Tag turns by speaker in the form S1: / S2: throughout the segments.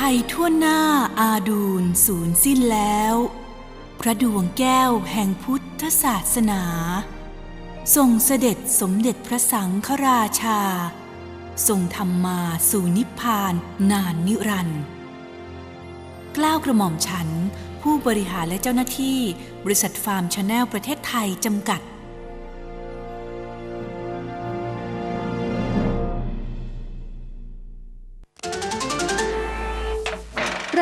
S1: ทยทั่วหน้าอาดูลสูญสิ้นแล้ว พระดวงแก้วแห่งพุทธศาสนา ทรงเสด็จสมเด็จพระสังฆราชา ทรงทำมาสู่นิพพานนานนิรันดร์กล้าวกระหม่อมฉัน ผู้บริหารและเจ้าหน้าที่ บริษัทฟาร์มชาแนลประเทศไทยจำกัด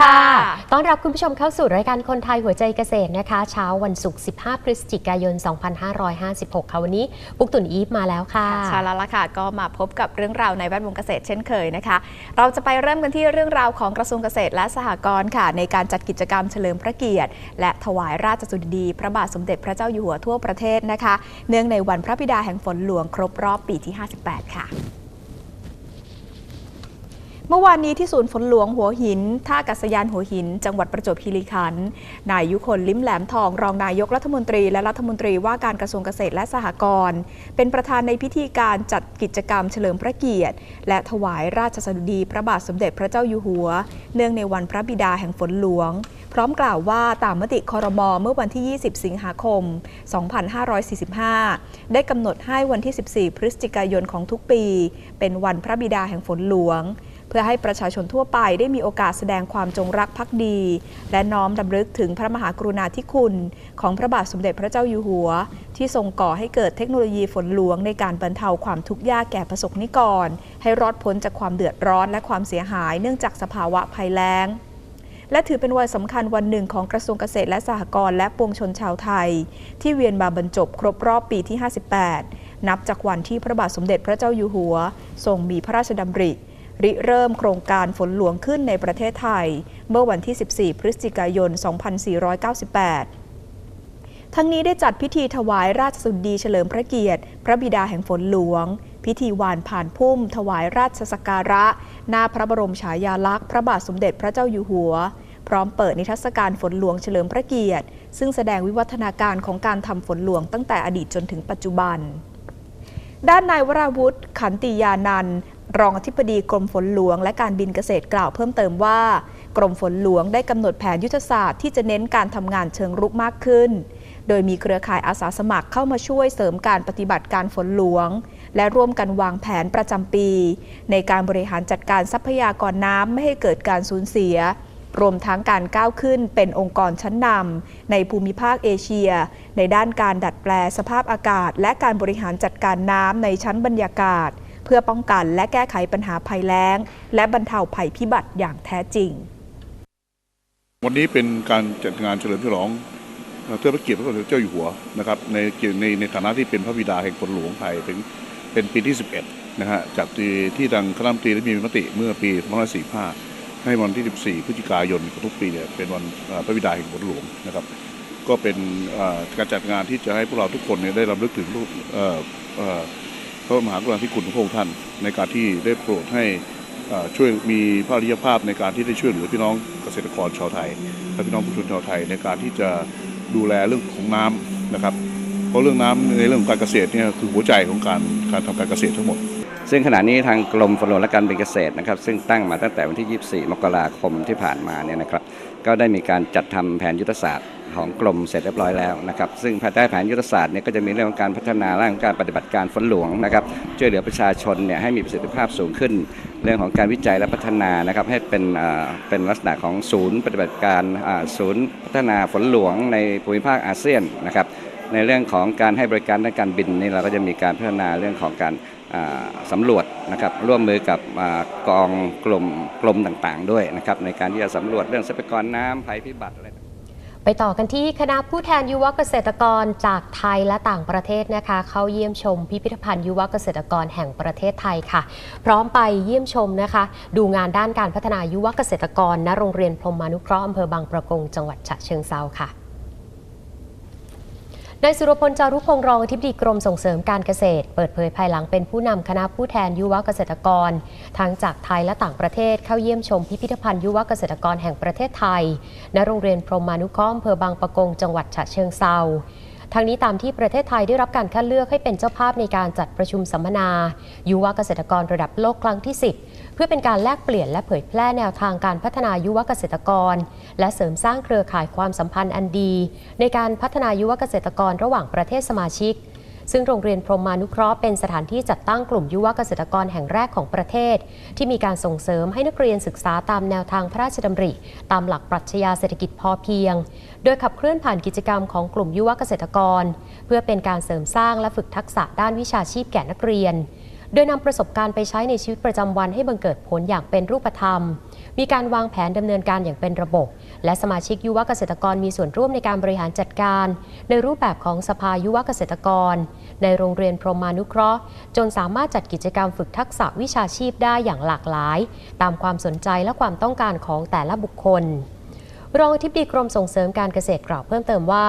S2: ค่ะ ต้อนรับคุณผู้ชมเข้าสู่รายการคนไทยหัวใจเกษตรนะคะ เช้าวันศุกร์ 15 พฤศจิกายน 2556 ค่ะวันนี้ปุ๊กตุนอีฟมาแล้วค่ะ
S3: ใช่แล้วล่ะค่ะ ก็มาพบกับเรื่องราวในแวดวงเกษตรเช่นเคยนะคะ เราจะไปเริ่มกันที่เรื่องราวของกระทรวงเกษตรและสหกรณ์ค่ะ ในการจัดกิจกรรมเฉลิมพระเกียรติ และถวายราชสุดดี พระบาทสมเด็จพระเจ้าอยู่หัวทั่วประเทศนะคะ เนื่องในวันพระบิดาแห่งฝนหลวงครบรอบปีที่ 58 ค่ะ เมื่อวานนี้ที่ศูนย์ฝนหลวงหัวหิน ท่ากาศยานหัวหิน จังหวัดประจวบคีรีขันธ์นายยุคนลิ้มแหลมทองรองนายกรัฐมนตรี และรัฐมนตรีว่าการกระทรวงเกษตรและสหกรณ์เป็นประธานในพิธีการจัดกิจกรรมเฉลิมพระเกียรติ และถวายราชสดุดีพระบาทสมเด็จพระเจ้าอยู่หัว เนื่องในวันพระบิดาแห่งฝนหลวง พร้อมกล่าวว่าตามมติคอรมอเมื่อวันที่ 20 สิงหาคม 2545 ได้กำหนดให้วันที่ 14 พฤศจิกายนของทุกปี เป็นวันพระบิดาแห่งฝนหลวง เพื่อให้ประชาชนทั่วไปได้มีโอกาสแสดงความจงรักภักดี และน้อมรำลึกถึงพระมหากรุณาธิคุณ ของพระบาทสมเด็จพระเจ้าอยู่หัว ที่ทรงก่อให้เกิดเทคโนโลยีฝนหลวงในการบรรเทาความทุกข์ยากแก่ประสบนิกร ให้รอดพ้นจากความเดือดร้อนและความเสียหายเนื่องจากสภาวะภัยแล้งและถือเป็นวันสำคัญวันหนึ่งของกระทรวงเกษตรและสหกรณ์และปวงชนชาวไทย ที่เวียนมาบรรจบครบรอบปีที่ 58 นับจากวันที่พระบาทสมเด็จพระเจ้าอยู่หัวทรงมีพระราชดำริ ริเริ่มโครงการฝนหลวงขึ้นในประเทศไทย เมื่อวันที่ 14 พฤศจิกายน 2498ทั้งนี้ได้จัดพิธีถวายราชสุดีเฉลิมพระเกียรติ พระบิดาแห่งฝนหลวง พิธีวานผ่านพุ่ม ถวายราชสักการะ หน้าพระบรมฉายาลักษณ์ พระบาทสมเด็จพระเจ้าอยู่หัว พร้อมเปิดนิทรรศการฝนหลวงเฉลิมพระเกียรติ ซึ่งแสดงวิวัฒนาการของการทำฝนหลวงตั้งแต่อดีตจนถึงปัจจุบันด้านนายวราวุฒิขันติยานันท์ รองอธิบดีกรมฝนหลวง และการบินเกษตรกล่าวเพิ่มเติมว่า กรมฝนหลวงได้กำหนดแผนยุทธศาสตร์ที่จะเน้นการทำงานเชิงรุกมากขึ้น โดยมีเครือข่ายอาสาสมัครเข้ามาช่วยเสริมการปฏิบัติการฝนหลวง และร่วมกันวางแผนประจำปี ในการบริหารจัดการทรัพยากรน้ำไม่ให้เกิดการสูญเสีย รวมทั้งการก้าวขึ้นเป็นองค์กรชั้นนำในภูมิภาคเอเชีย ในด้านการดัดแปลสภาพอากาศ และการบริหารจัดการน้ำในชั้นบรรยากาศ พื่อป้องกันและแก้ไขปัญหาภัยแล้ง และบรรเทาภัยพิบัติอย่างแท้จริง
S4: วันนี้เป็นการจัดงานเฉลิมฉลองเอ่อเทิดพระเกียรติพระบาทสมเด็จเจ้าอยู่หัวนะครับในในในฐานะที่เป็นพระบิดาแห่งฝนหลวงไทยเป็นเป็นปีที่ 11 นะฮะจากที่ที่ทางคณะรัฐมนตรีได้มีมติเมื่อปี2545 ให้วันที่ 14 พฤศจิกายนของทุกปีเนี่ยเป็นวันพระบิดาแห่งฝนหลวงนะครับ ก็เป็นการจัดงานที่จะให้พวกเราทุกคนเนี่ยได้รำลึกถึงลูกเอ่อเอ่อ พระมหากรุณาธิคุณของพระองค์ท่าน ในการที่ได้โปรดให้ช่วยมีพระริยภาพในการที่ได้ช่วยเหลือพี่น้องเกษตรกรชาวไทยและพี่น้องผู้ชนชาวไทย ในการที่จะดูแลเรื่องของน้ำนะครับ เพราะเรื่องน้ำในเรื่องของการเกษตรเนี่ยคือหัวใจของการการทำการเกษตรทั้งหมด
S5: ซึ่งขณะนี้ทางกรมฝนหลวงและการบินเกษตรนะครับ ซึ่งตั้งมาตั้งแต่วันที่ 24 มกราคมที่ผ่านมาเนี่ยนะครับ ก็ได้มีการจัดทำแผนยุทธศาสตร์ ของกรมเสร็จเรียบร้อยแล้วนะครับซึ่งภายใต้แผนยุทธศาสตร์เนี่ยก็จะมีเรื่องของการพัฒนาเรื่องของการปฏิบัติการฝนหลวงนะครับช่วยเหลือประชาชนเนี่ยให้มีประสิทธิภาพสูงขึ้น เรื่องของการวิจัยและพัฒนานะครับให้เป็นเอ่อเป็นลักษณะของศูนย์ ปฏิบัติการอ่าศูนย์พัฒนาฝนหลวงในภูมิภาคอาเซียนนะครับในเรื่องของการให้บริการด้านการบินนี่เราก็จะมีการพัฒนาเรื่องของการอ่าสำรวจนะครับร่วมมือกับอกองกลมกลมต่างๆ ด้วยนะครับในการที่จะสำรวจเรื่องทรัพยากรน้ำภัยพิบัติอะไร
S2: ไปต่อกันที่คณะผู้แทนยุวเกษตรกรจากไทยและต่างประเทศนะคะ เข้าเยี่ยมชมพิพิธภัณฑ์ยุวเกษตรกรแห่งประเทศไทยค่ะ พร้อมไปเยี่ยมชมนะคะ ดูงานด้านการพัฒนายุวเกษตรกรณโรงเรียนพรมมานุเคราะห์อำเภอบางประกงจังหวัดฉะเชิงเซาค่ะ นายสุรพลจารุพงศ์รองอธิบดีกรมส่งเสริมการเกษตร เปิดเผยภายหลังเป็นผู้นำคณะผู้แทนยุวเกษตรกร ทั้งจากไทยและต่างประเทศเข้าเยี่ยมชมพิพิธภัณฑ์ยุวเกษตรกรแห่งประเทศไทย ณ โรงเรียนพรหมานุเคราะห์อำเภอบางปะกงจังหวัดฉะเชิงเซา ทั้งนี้ตามที่ประเทศไทยได้รับการคัดเลือกให้เป็นเจ้าภาพในการจัดประชุมสัมมนา ยุวเกษตรกรระดับโลกครั้งที่ 10 เพื่อเป็นการแลกเปลี่ยนและเผยแพร่แนวทางการพัฒนายุวเกษตรกร และเสริมสร้างเครือข่ายความสัมพันธ์อันดี ในการพัฒนายุวเกษตรกรระหว่างประเทศสมาชิก ซึ่งโรงเรียนพรหมานุเคราะห์เป็นสถานที่จัดตั้งกลุ่มยุวเกษตรกรแห่งแรกของประเทศ ที่มีการส่งเสริมให้นักเรียนศึกษาตามแนวทางพระราชดำริ ตามหลักปรัชญาเศรษฐกิจพอเพียง โดยขับเคลื่อนผ่านกิจกรรมของกลุ่มยุวเกษตรกร เพื่อเป็นการเสริมสร้างและฝึกทักษะด้านวิชาชีพแก่นักเรียน โดยนำประสบการณ์ไปใช้ในชีวิตประจำวันให้บังเกิดผลอย่างเป็นรูปธรรม มีการวางแผนดำเนินการอย่างเป็นระบบ และสมาชิกยุวเกษตรกรมีส่วนร่วมในการบริหารจัดการ ในรูปแบบของสภายุวเกษตรกร ในโรงเรียนพรหมานุเคราะห์ จนสามารถจัดกิจกรรมฝึกทักษะวิชาชีพได้อย่างหลากหลาย ตามความสนใจและความต้องการของแต่ละบุคคล รองอธิบดีกรมส่งเสริมการเกษตรกล่าวเพิ่มเติมว่า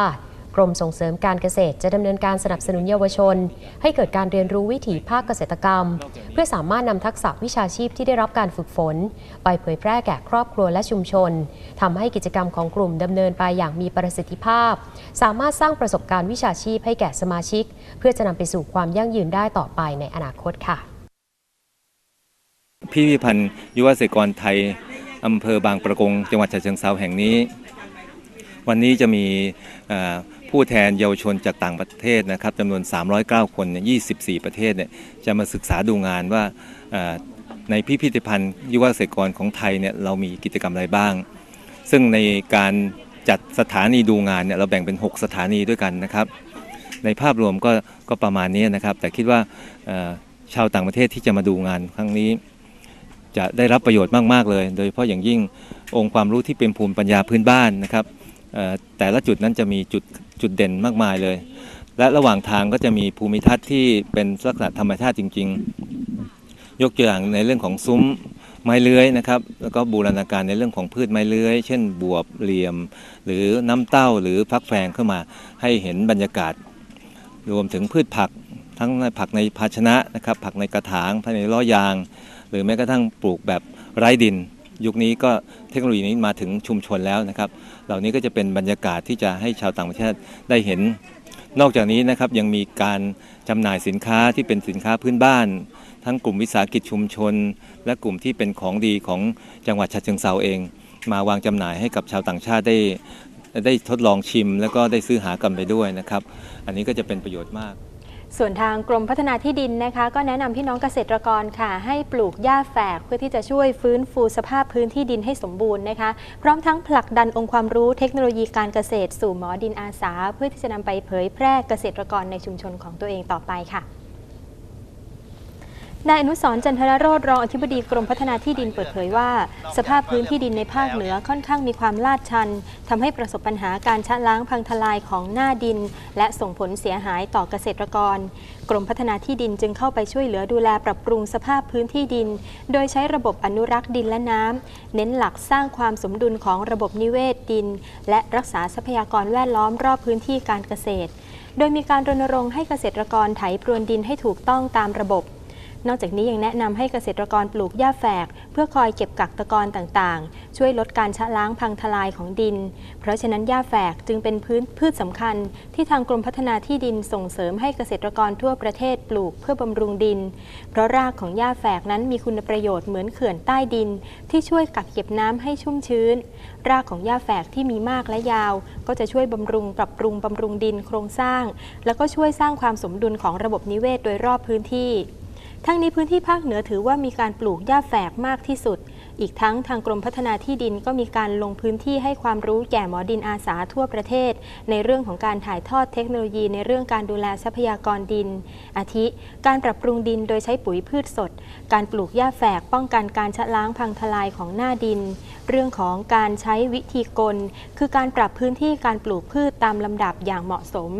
S2: กรมส่งเสริมการเกษตรจะดำเนินการสนับสนุนเยาวชน ให้เกิดการเรียนรู้วิถีภาคเกษตรกรรม เพื่อสามารถนำทักษะวิชาชีพที่ได้รับการฝึกฝน ไปเผยแพร่แก่ครอบครัวและชุมชนทำให้กิจกรรมของกลุ่มดำเนินไปอย่างมีประสิทธิภาพ สามารถสร้างประสบการณ์วิชาชีพให้แก่สมาชิก เพื่อจะนำไปสู่ความยั่งยืนได้ต่อไปในอนาคตค่ะ
S6: พิพิธภัณฑ์ยุวเกษตรกรไทยอำเภอบางประกง จังหวัดฉะเชิงเซาแห่งนี้ วันนี้จะมีอ่อ ผู้แทนเยาวชนจากต่างประเทศนะครับจำนวน 309 คน24 ประเทศเนี่ยจะมาศึกษาดูงานว่าในพิพิธภัณฑ์ยุวเกษตรกรของไทยเนี่ยเรามีกิจกรรมอะไรบ้าง ซึ่งในการจัดสถานีดูงานเนี่ยเราแบ่งเป็น 6 สถานีด้วยกันนะครับ ในภาพรวมก็ก็ประมาณนี้นะครับ แต่คิดว่าชาวต่างประเทศที่จะมาดูงานครั้งนี้ จะได้รับประโยชน์มาก ๆ เลย โดยเฉพาะอย่างยิ่งองค์ความรู้ที่เป็นภูมิปัญญาพื้นบ้านนะครับแต่ละจุดนั้นจะมีจุด จุดเด่นมากมายเลย และระหว่างทางก็จะมีภูมิทัศน์ที่เป็นลักษณะธรรมชาติจริง ๆ ยกตัวอย่างในเรื่องของซุ้มไม้เลื้อยนะครับแล้วก็บูรณาการในเรื่องของพืชไม้เลื้อย เช่น บวบเหลี่ยม หรือน้ำเต้าหรือพักแฟงเข้ามาให้เห็นบรรยากาศ รวมถึงพืชผักทั้งผักในภาชนะนะครับผักในกระถางภายในล้อยาง หรือแม้กระทั่งปลูกแบบไร้ดิน ยุคนี้ก็เทคโนโลยีนี้มาถึงชุมชนแล้วนะครับ เหล่านี้ก็จะเป็นบรรยากาศที่จะให้ชาวต่างประเทศได้เห็น นอกจากนี้นะครับยังมีการจำหน่ายสินค้าที่เป็นสินค้าพื้นบ้าน ทั้งกลุ่มวิสาหกิจชุมชน และกลุ่มที่เป็นของดีของจังหวัดฉะเชิงเซาเอง มาวางจำหน่ายให้กับชาวต่างชาติได้ได้ทดลองชิม แล้วก็ได้ซื้อหากันไปด้วยนะครับ อันนี้ก็จะเป็นประโยชน์มาก
S7: ส่วนทางกรมพัฒนาที่ดินนะคะ ก็แนะนำพี่น้องเกษตรกรค่ะ ให้ปลูกหญ้าแฝกเพื่อที่จะช่วยฟื้นฟูสภาพพื้นที่ดินให้สมบูรณ์นะคะ พร้อมทั้งผลักดันองค์ความรู้เทคโนโลยีการเกษตรสู่หมอดินอาสา เพื่อที่จะนำไปเผยแพร่เกษตรกรในชุมชนของตัวเองต่อไปค่ะ นายอนุสรจันทรโรธรองอธิบดีกรมพัฒนาที่ดินเปิดเผยว่า สภาพพื้นที่ดินในภาคเหนือค่อนข้างมีความลาดชันทำให้ประสบปัญหาการชะล้างพังทลายของหน้าดิน และส่งผลเสียหายต่อเกษตรกร กรมพัฒนาที่ดินจึงเข้าไปช่วยเหลือดูแลปรับปรุงสภาพพื้นที่ดิน โดยใช้ระบบอนุรักษ์ดินและน้ำเน้นหลักสร้างความสมดุลของระบบนิเวศดิน และรักษาทรัพยากรแวดล้อมรอบพื้นที่การเกษตร โดยมีการรณรงค์ให้เกษตรกรไถพรวนดินให้ถูกต้องตามระบบ นอกจากนี้ยังแนะนำให้เกษตรกรปลูกหญ้าแฝก เพื่อคอยเก็บกักตะกอนต่างๆ ช่วยลดการชะล้างพังทลายของดิน เพราะฉะนั้นหญ้าแฝกจึงเป็นพื้นพืชสำคัญ ที่ทางกรมพัฒนาที่ดินส่งเสริมให้เกษตรกรทั่วประเทศปลูกเพื่อบำรุงดิน เพราะรากของหญ้าแฝกนั้นมีคุณประโยชน์เหมือนเขื่อนใต้ดิน ที่ช่วยกักเก็บน้ำให้ชุ่มชื้น รากของหญ้าแฝกที่มีมากและยาว ก็จะช่วยบำรุงปรับปรุงบำรุงดินโครงสร้าง แล้วก็ช่วยสร้างความสมดุลของระบบนิเวศโดยรอบพื้นที่ ทั้งนี้พื้นที่ภาคเหนือถือว่ามีการปลูกหญ้าแฝกมากที่สุด อีกทั้งทางกรมพัฒนาที่ดินก็มีการลงพื้นที่ให้ความรู้แก่หมอดินอาสาทั่วประเทศ ในเรื่องของการถ่ายทอดเทคโนโลยีในเรื่องการดูแลทรัพยากรดิน อาทิ การปรับปรุงดินโดยใช้ปุ๋ยพืชสด การปลูกหญ้าแฝกป้องกันการชะล้างพังทลายของหน้าดิน เรื่องของการใช้วิธีกล คือการปรับพื้นที่การปลูกพืชตามลำดับอย่างเหมาะสม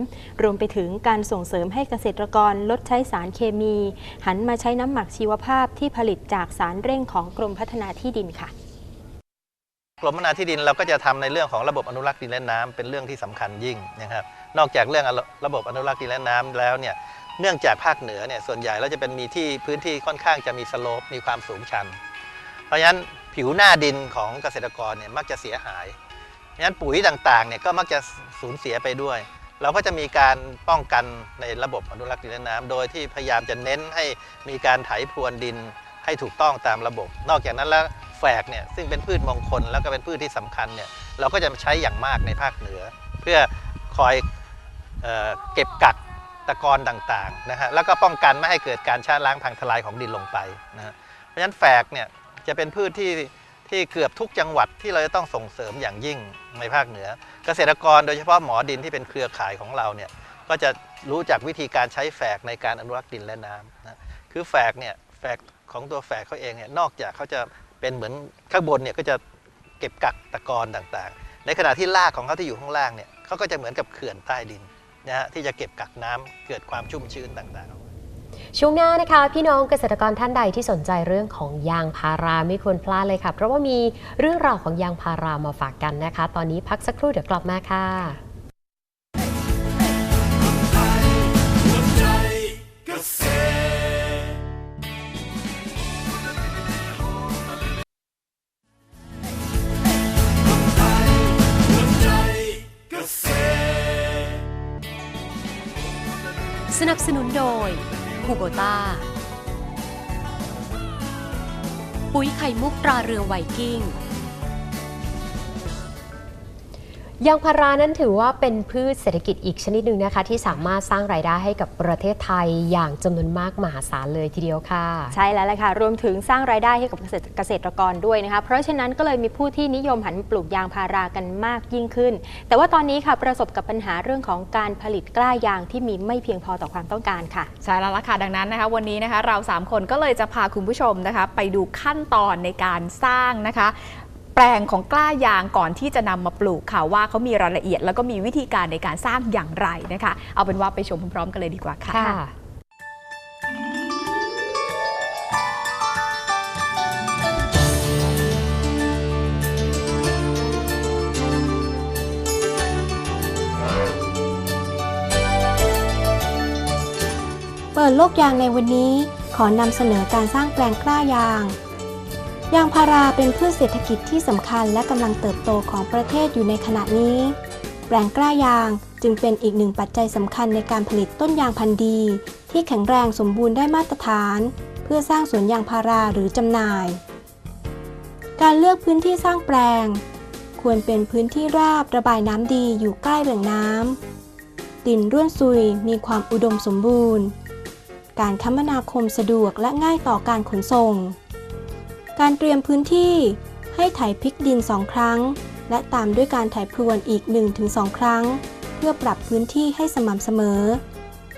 S7: รวมไปถึงการส่งเสริมให้เกษตรกรลดใช้สารเคมี หันมาใช้น้ำหมักชีวภาพที่ผลิตจากสารเร่งของกรมพัฒนาที่ดินค่ะ
S8: กรมพัฒนาที่ดินเราก็จะทำในเรื่องของระบบอนุรักษ์ดินและน้ำเป็นเรื่องที่สำคัญยิ่งนะครับ นอกจากเรื่องระบบอนุรักษ์ดินและน้ำแล้วเนี่ยเนื่องจากภาคเหนือเนี่ยส่วนใหญ่เราจะเป็นมีที่พื้นที่ค่อนข้างจะมีสโลปมีความสูงชัน เพราะฉะนั้น ผิวหน้าดินของเกษตรกรเนี่ยมักจะเสียหายเพราะฉะนั้นปุ๋ยต่างๆเนี่ยก็มักจะสูญเสียไปด้วย เราก็จะมีการป้องกันในระบบอนุรักษ์ดินและน้ำโดยที่พยายามจะเน้นให้มีการไถพรวนดินให้ถูกต้องตามระบบ นอกจากนั้นแล้วแฝกเนี่ยซึ่งเป็นพืชมงคลแล้วก็เป็นพืชที่สำคัญเนี่ยเราก็จะใช้อย่างมากในภาคเหนือ เพื่อคอยเออเก็บกักตะกอนต่างๆนะฮะแล้วก็ป้องกันไม่ให้เกิดการชะล้างพังทลายของดินลงไปนะฮะเพราะฉะนั้นแฝกเนี่ย จะเป็นพืชที่ที่เกือบทุกจังหวัดที่เราจะต้องส่งเสริมอย่างยิ่งในภาคเหนือ เกษตรกรโดยเฉพาะหมอดินที่เป็นเครือข่ายของเราเนี่ยก็จะรู้จักวิธีการใช้แฝกในการอนุรักษ์ดินและน้ำนะคือแฝกเนี่ยแฝกของตัวแฝกเขาเองเนี่ยนอกจากเขาจะเป็นเหมือนข้างบนเนี่ยก็จะเก็บกักตะกอนต่างๆ ในขณะที่รากของเขาที่อยู่ข้างล่างเนี่ยเขาก็จะเหมือนกับเขื่อนใต้ดินนะฮะที่จะเก็บกักน้ำเกิดความชุ่มชื้นต่างๆ
S2: ช่วงหน้านะคะ พี่น้องเกษตรกรท่านใดที่สนใจเรื่องของยางพาราไม่ควรพลาดเลยค่ะ เพราะว่ามีเรื่องราวของยางพารามาฝากกันนะคะ ตอนนี้พักสักครู่เดี๋ยวกลับมาค่ะ
S9: สนับสนุนโดย คูโบตาปุ๋ยไข่มุกตราเรือไวกิ้ง
S2: ยางพารานั้นถือว่าเป็นพืชเศรษฐกิจอีกชนิดหนึ่งนะคะ ที่สามารถสร้างรายได้ให้กับประเทศไทยอย่างจำนวนมากมหาศาลเลยทีเดียวค่ะ
S7: ใช่แล้วแหละค่ะ รวมถึงสร้างรายได้ให้กับเกษตรเกษตรกรด้วยนะคะ เพราะฉะนั้นก็เลยมีผู้ที่นิยมหันมาปลูกยางพารากันมากยิ่งขึ้น แต่ว่าตอนนี้ค่ะประสบกับปัญหาเรื่องของการผลิตกล้ายางที่มีไม่เพียงพอต่อความต้องการค่ะ
S3: ใช่แล้วล่ะค่ะดังนั้นนะคะ วันนี้นะคะเรา 3 คนก็เลยจะพาคุณผู้ชมนะคะ ไปดูขั้นตอนในการสร้างนะคะแปลงของกล้ายางก่อนที่จะนำมาปลูกค่ะว่าเขามีรายละเอียด แล้วก็มีวิธีการในการสร้างอย่างไรนะคะ เอาเป็นว่าไปชมพร้อมๆกันเลยดีกว่าค่ะ
S2: ค่ะ
S10: เปิดโลกยางในวันนี้ขอนำเสนอการสร้างแปลงกล้ายาง ยางพาราเป็นพืชเศรษฐกิจที่สำคัญและกำลังเติบโตของประเทศอยู่ในขณะนี้ แปลงกล้ายางจึงเป็นอีกหนึ่งปัจจัยสำคัญในการผลิตต้นยางพันธุ์ดี ที่แข็งแรงสมบูรณ์ได้มาตรฐาน เพื่อสร้างสวนยางพาราหรือจำหน่าย การเลือกพื้นที่สร้างแปลง ควรเป็นพื้นที่ราบระบายน้ำดีอยู่ใกล้แหล่งน้ำดินร่วนซุยมีความอุดมสมบูรณ์ การคมนาคมสะดวกและง่ายต่อการขนส่ง การเตรียมพื้นที่ให้ไถพลิกดินสองครั้ง และตามด้วยการไถพรวนอีก 1-2 ครั้ง เพื่อปรับพื้นที่ให้สม่ำเสมอ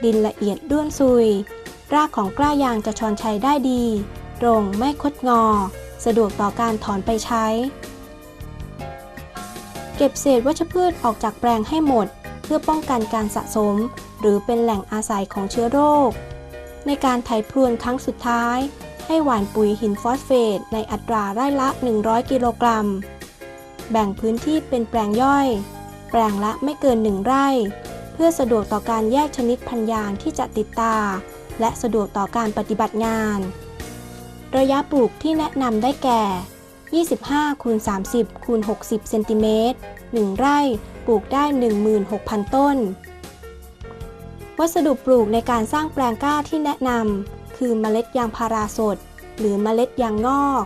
S10: ดินละเอียดด้วนซุย รากของกล้ายางจะชอนชัยได้ดี ตรงไม่คดงอ สะดวกต่อการถอนไปใช้ เก็บเศษวัชพืชออกจากแปลงให้หมด เพื่อป้องกันการสะสม หรือเป็นแหล่งอาศัยของเชื้อโรค ในการไถพรวนครั้งสุดท้าย ให้หว่านปุ๋ยหินฟอสเฟตในอัตราไร่ละ 100 กิโลกรัม แบ่งพื้นที่เป็นแปลงย่อย แปลงละไม่เกิน 1 ไร่ เพื่อสะดวกต่อการแยกชนิดพันยางที่จะติดตา และสะดวกต่อการปฏิบัติงาน ระยะปลูกที่แนะนำได้แก่ 25คูณ30คูณ60เซนติเมตร1ไร่ปลูกได้ 16,000 ต้น วัสดุปลูกในการสร้างแปลงกล้าที่แนะนำ คือเมล็ดยางพาราสด หรือเมล็ดยางงอก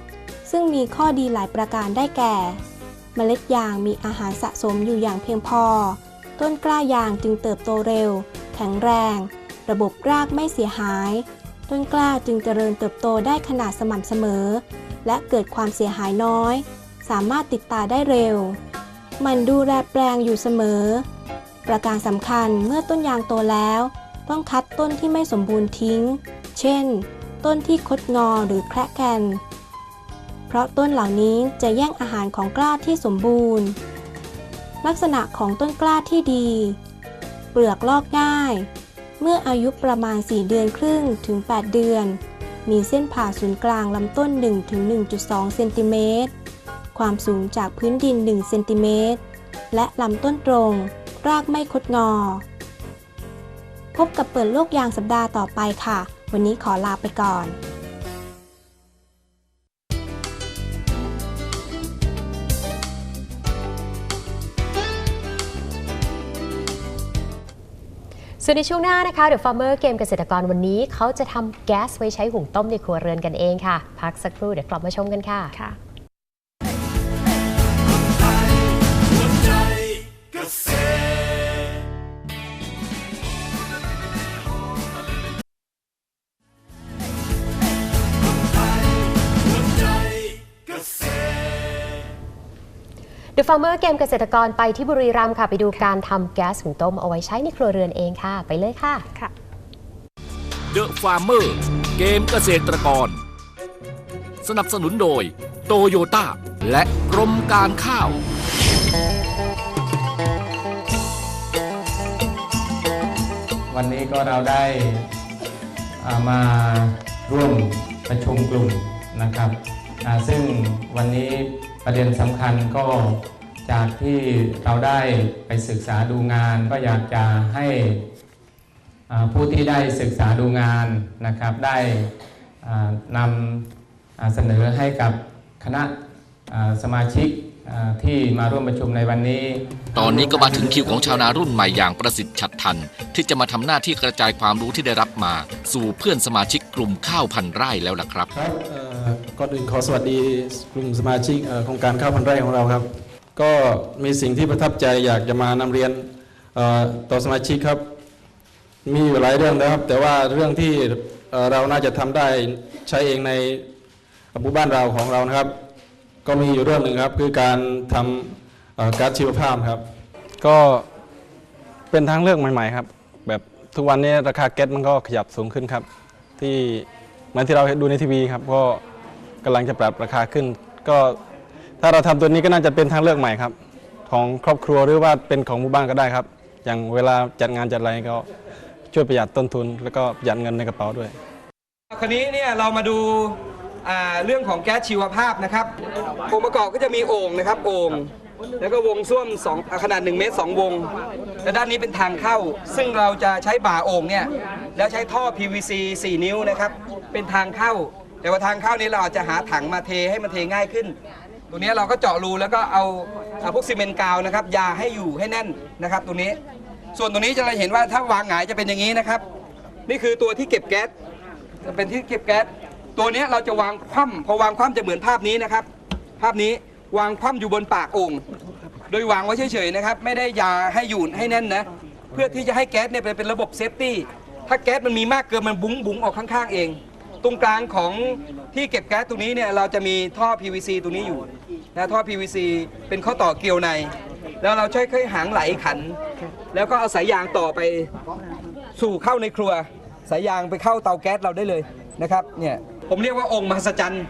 S10: ซึ่งมีข้อดีหลายประการได้แก่ เมล็ดยางมีอาหารสะสมอยู่อย่างเพียงพอ ต้นกล้ายางจึงเติบโตเร็ว แข็งแรง ระบบรากไม่เสียหาย ต้นกล้าจึงเจริญเติบโตได้ขนาดสม่ำเสมอ และเกิดความเสียหายน้อย สามารถติดตาได้เร็ว มันดูแลแปลงอยู่เสมอ ประการสำคัญเมื่อต้นยางโตแล้วต้องคัดต้นที่ไม่สมบูรณ์ทิ้ง เช่น ต้นที่คดงอหรือแคระแกนเพราะต้นเหล่านี้จะแย่งอาหารของกล้าที่สมบูรณ์ ลักษณะของต้นกล้าที่ดี เปลือกลอกง่าย เมื่ออายุประมาณ 4 เดือนครึ่งถึง 8 เดือน มีเส้นผ่าศูนย์กลางลำต้น 1-1.2 เซนติเมตร ความสูงจากพื้นดิน 1 เซนติเมตร และลำต้นตรง รากไม่คดงอ พบกับเปิดโลกยางสัปดาห์ต่อไปค่ะ วันนี้ขอลาไปก่อน
S2: ส่วนในช่วงหน้านะคะ The Farmer เกมเกษตรกรวันนี้ เขาจะทำแก๊สไว้ใช้หุงต้มในครัวเรือนกันเองค่ะ พักสักครู่เดี๋ยวกลับมาชมกันค่ะ The Farmer เกมเกษตรกรไปที่บุรีรัมย์ค่ะ ไปดูการทำแก๊สหุงต้มเอาไว้ใช้ในครัวเรือนเองค่ะ ไปเลยค่ะ
S3: ค่ะ
S11: เดอะฟาร์เมอร์เกมเกษตรกร สนับสนุนโดยโตโยต้าและกรมการข้าว
S12: วันนี้ก็เราได้อ่ามาร่วมประชุมกลุ่มนะครับอ่าซึ่งวันนี้ ประเด็นสำคัญก็จากที่เราได้ไปศึกษาดูงาน ก็อยากจะให้ผู้ที่ได้ศึกษาดูงานนะครับ ได้นำเสนอให้กับคณะสมาชิก ที่มาร่วมประชุมในวันนี้
S11: ตอนนี้ก็มาถึงคิวของชาวนารุ่นใหม่อย่างประสิทธิ์ฉัดทัน ที่จะมาทำหน้าที่กระจายความรู้ที่ได้รับมา สู่เพื่อนสมาชิกกลุ่มข้าวพันไร่แล้วล่ะครับ
S13: ครับเอ่อก่อนอื่นขอสวัสดีกลุ่มสมาชิกเอ่อโครงการข้าวพันไร่ของเราครับ ก็มีสิ่งที่ประทับใจอยากจะมานำเรียนเอ่อต่อสมาชิกครับ มีอยู่หลายเรื่องนะครับ แต่ว่าเรื่องที่เอ่อเราน่าจะทำได้ใช้เองในหมู่บ้านเราของเรานะครับ ก็มีอยู่เรื่องหนึ่งครับคือการทำเอ่อก๊าซชีวภาพครับ ก็เป็นทางเลือกใหม่ๆครับ แบบทุกวันนี้ราคาแก๊สมันก็ขยับสูงขึ้นครับ ที่เหมือนที่เราดูในทีวีครับก็กำลังจะปรับราคาขึ้น ก็ถ้าเราทำตัวนี้ก็น่าจะเป็นทางเลือกใหม่ครับ ของครอบครัวหรือว่าเป็นของหมู่บ้านก็ได้ครับ อย่างเวลาจัดงานจัดอะไรก็ช่วยประหยัดต้นทุน แล้วก็ประหยัดเงินในกระเป๋าด้วย
S14: คราวนี้เนี่ยเรามาดู อ่าเรื่องของแก๊สชีวภาพนะครับองค์ประกอบก็จะมีโอ่งนะครับโอ่งแล้วก็วงส้วมสองขนาด 1 เมตร 2 วง และด้านนี้เป็นทางเข้า ซึ่งเราจะใช้บ่าโอ่งเนี่ยแล้วใช้ท่อ PVC 4 นิ้วนะครับ เป็นทางเข้า แต่ว่าทางเข้านี้เราอาจจะหาถังมาเทให้มันเทง่ายขึ้น ตรงนี้เราก็เจาะรูแล้วก็เอาเอาพวกซีเมนต์กาวนะครับยาให้อยู่ให้แน่นนะครับตรงนี้ ส่วนตรงนี้จะเราเห็นว่าถ้าวางหงายจะเป็นอย่างนี้นะครับ นี่คือตัวที่เก็บแก๊สจะเป็นที่เก็บแก๊ส ตัวเนี้ยเราจะวางคว่ำพอวางคว่ำจะเหมือนภาพนี้นะครับ ภาพนี้วางคว่ำอยู่บนปากโอ่งโดยวางไว้เฉยๆนะครับ ไม่ได้ยาให้อยู่ให้แน่นนะ เพื่อที่จะให้แก๊สเนี่ยเป็นเป็นระบบเซฟตี้ถ้าแก๊สมันมีมากเกินมันบุ้งบุ้งออกข้างๆเอง ตรงกลางของที่เก็บแก๊สตรงนี้เนี่ยเราจะมีท่อ PVC ตรงนี้อยู่นะท่อ PVC เป็นข้อต่อเกลียวใน แล้วเราใช้ค่อยหางไหลขัน แล้วก็เอาสายยางต่อไปสู่เข้าในครัว สายยางไปเข้าเตาแก๊สเราได้เลยนะครับเนี่ย ผมเรียกว่าองค์มหัศจรรย์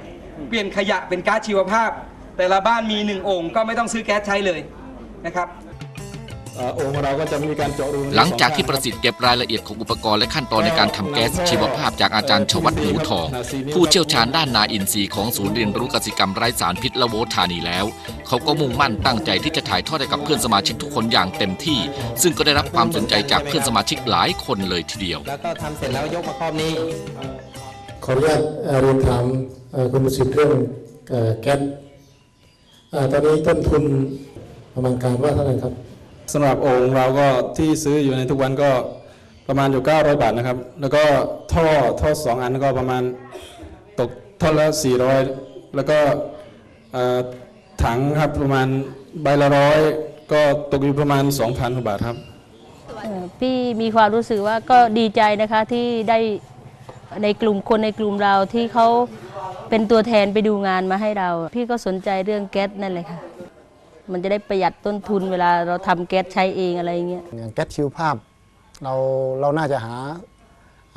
S14: เปลี่ยนขยะเป็นก๊าซชีวภาพ แต่ละบ้านมีหนึ่งองค์ก็ไม่ต้องซื้อแก๊สใช้เลยนะครับ
S13: เอ่อโอ่งของเราก็จะมีการเจาะรู
S11: หลังจากที่ประสิทธิ์เก็บรายละเอียดของอุปกรณ์และขั้นตอนในการทำแก๊สชีวภาพจากอาจารย์ชวัตหมูทอง ผู้เชี่ยวชาญด้านนาอินทรีย์ของศูนย์เรียนรู้กสิกรรมไร้สารพิษละโวธานีแล้ว เขาก็มุ่งมั่นตั้งใจที่จะถ่ายทอดให้กับเพื่อนสมาชิกทุกคนอย่างเต็มที่ ซึ่งก็ได้รับความสนใจจากเพื่อนสมาชิกหลายคนเลยทีเดียว
S12: แล้วก็ทำเสร็จแล้วยกมาครอบนี้
S15: ขออนุญาตเอ่อเรียนถามเอ่อคุณประสิทธิ์เรื่องเอ่อแก๊สเอ่อตอนนี้ต้นทุนประมาณการว่าเท่าไหร่ครับ
S13: สำหรับโอ่งเราก็ที่ซื้ออยู่ในทุกวันก็ประมาณอยู่ 900 บาทนะครับ แล้วก็ท่อท่อสองอันก็ประมาณตกท่อละ 400 แล้วก็เอ่อถังครับประมาณใบละร้อยก็ตกอยู่ประมาณ 2,000กว่าบาทครับ
S16: เอ่อพี่มีความรู้สึกว่าก็ดีใจนะคะที่ได้ ในกลุ่มคนในกลุ่มเราที่เขาเป็นเป็นตัวแทนไปดูงานมาให้เรา พี่ก็สนใจเรื่องแก๊สนั่นเลยค่ะ มันจะได้ประหยัดต้นทุนเวลาเราทำแก๊สใช้เองอะไรอย่างเงี้ย
S17: อย่างแก๊สชีวภาพ เราเราน่าจะหา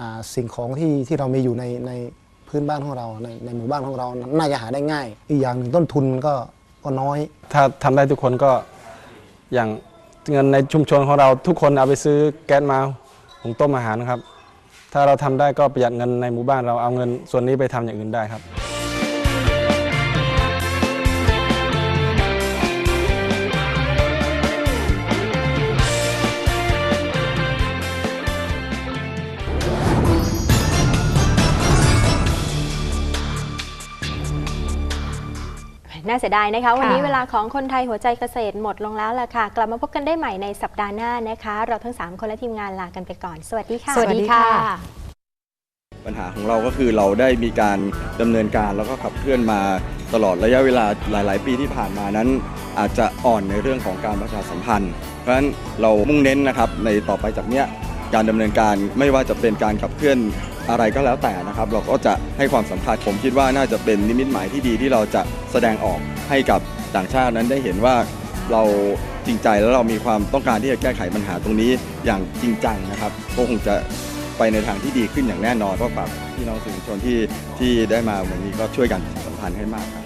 S17: อ่าสิ่งของที่ที่เรามีอยู่ในในพื้นบ้านของเราในในหมู่บ้านของเรา น่าจะหาได้ง่าย อีกอย่างหนึ่งต้นทุนก็ก็น้อย
S13: ถ้าทำได้ทุกคนก็อย่างเงินในชุมชนของเราทุกคนเอาไปซื้อแก๊สมาหุงต้มอาหารนะครับ ถ้าเราทำได้ก็ประหยัดเงินในหมู่บ้านเราเอาเงินส่วนนี้ไปทำอย่างอื่นได้ครับ
S7: น่าเสียดายนะคะ วันนี้
S2: ค่ะ
S7: เวลาของคนไทยหัวใจเกษตรหมดลงแล้วล่ะค่ะ กลับมาพบกันได้ใหม่ในสัปดาห์หน้านะคะ เราทั้ง 3 คนและทีมงานลากันไปก่อน สวัสดีค่ะ
S2: สวัสดีค่ะ
S18: ปัญหาของเราก็คือเราได้มีการดำเนินการแล้วก็ขับเคลื่อนมาตลอดระยะเวลาหลาย ๆ ปีที่ผ่านมานั้น อาจจะอ่อนในเรื่องของการประชาสัมพันธ์ เพราะฉะนั้นเรามุ่งเน้นนะครับในต่อไปจากเนี้ยการดำเนินการไม่ว่าจะเป็นการขับเคลื่อน อะไรก็แล้วแต่นะครับ เราก็จะให้ความสำคัญผมคิดว่าน่าจะเป็นนิมิตหมายที่ดีที่เราจะแสดงออกให้กับต่างชาตินั้นได้เห็นว่าเราจริงใจแล้วเรามีความต้องการที่จะแก้ไขปัญหาตรงนี้อย่างจริงจังนะครับก็คงจะไปในทางที่ดีขึ้นอย่างแน่นอนก็ฝากพี่น้องสื่อมวลชนที่ที่ได้มาวันนี้ก็ช่วยกันสัมพันธ์ให้มากครับ